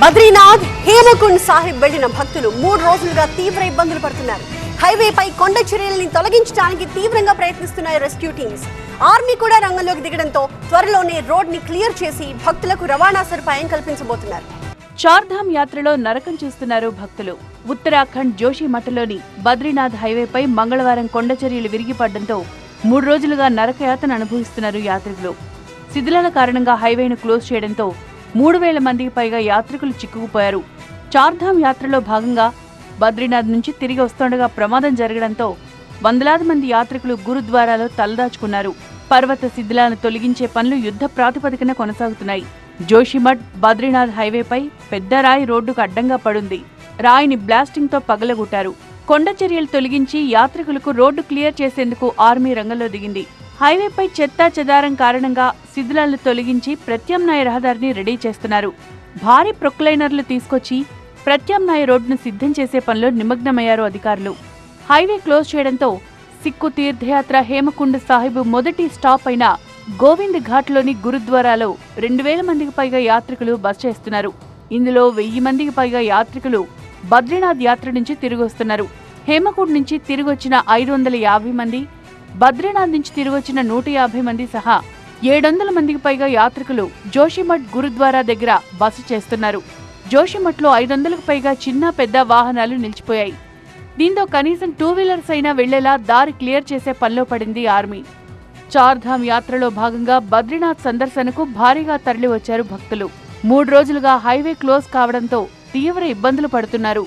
బద్రీనాథ్ హేమకుండ్ సాహిబ్ వెళ్ళిన భక్తులు మూడు రోజులుగా తీవ్ర ఇబ్బందులు పడుతున్నారు. హైవేపై కొండ చర్యల్ని తొలగించడానికి తీవ్రంగా ప్రయత్నిస్తున్నాయి రెస్క్యూ టీమ్స్. ఆర్మీ కూడా రంగంలోకి దిగడంతో త్వరలోనే రోడ్ని క్లియర్ చేసి భక్తులకు రవాణా సదుపాయం కల్పించబోతున్నారు. చార్ధామ్ యాత్రలో నరకం చూస్తున్నారు భక్తులు. ఉత్తరాఖండ్ జోషిమఠలోని బద్రీనాథ్ హైవేపై మంగళవారం కొండచర్యలు విరిగిపడడంతో మూడు రోజులుగా నరకయాతను అనుభవిస్తున్నారు యాత్రికులు. శిథిలాల కారణంగా హైవేను క్లోజ్ చేయడంతో మూడు వేల మందికి పైగా యాత్రికులు చిక్కుకుపోయారు. చార్ధామ్ యాత్రలో భాగంగా బద్రీనాథ్ నుంచి తిరిగి వస్తుండగా ప్రమాదం జరగడంతో వందలాది మంది యాత్రికులు గురుద్వారాలో తలదాచుకున్నారు. పర్వత శిథిలాలను తొలగించే పనులు యుద్ధ ప్రాతిపదికన కొనసాగుతున్నాయి. జోషిమఠ్ బద్రీనాథ్ హైవేపై పెద్ద రాయి రోడ్డుకు అడ్డంగా పడుంది. రాయిని బ్లాస్టింగ్తో పగలగొట్టారు. కొండ చర్యలు తొలగించి యాత్రికులకు రోడ్డు క్లియర్ చేసేందుకు ఆర్మీ రంగంలో దిగింది. హైవేపై చెత్తా చెదారం కారణంగా శిథిలాలను తొలగించి ప్రత్యామ్నాయ రహదారిని రెడీ చేస్తున్నారు. భారీ ప్రొక్లైనర్లు తీసుకొచ్చి ప్రత్యామ్నాయ రోడ్డును సిద్ధం చేసే పనిలో నిమగ్నమయ్యారు అధికారులు. హైవే క్లోజ్ చేయడంతో సిక్కు తీర్థయాత్ర హేమకుండ సాహిబ్ మొదటి స్టాప్ అయిన గోవింద్ ఘాట్లోని గురుద్వారాలో రెండు వేల మందికి పైగా యాత్రికులు బస చేస్తున్నారు. ఇందులో వెయ్యి మందికి పైగా యాత్రికులు బద్రీనాథ్ యాత్ర నుంచి తిరిగి వస్తున్నారు. హేమకుండ్ నుంచి తిరిగి వచ్చిన ఐదు వందల యాభై మంది బద్రీనాథ్ నుంచి తిరిగొచ్చిన నూట యాభై మంది సహా ఏడొందల మందికి పైగా యాత్రికులు జోషిమఠ్ గురుద్వారా దగ్గర బస చేస్తున్నారు. జోషిమఠ్లో ఐదు వందలకు పైగా చిన్న పెద్ద వాహనాలు నిలిచిపోయాయి. దీంతో కనీసం టూ వీలర్స్ అయినా వెళ్ళేలా దారి క్లియర్ చేసే పనిలో పడింది ఆర్మీ. చార్ధామ్ యాత్రలో భాగంగా బద్రీనాథ్ సందర్శనకు భారీగా తరలివచ్చారు భక్తులు. మూడు రోజులుగా హైవే క్లోజ్ కావడంతో తీవ్ర ఇబ్బందులు పడుతున్నారు.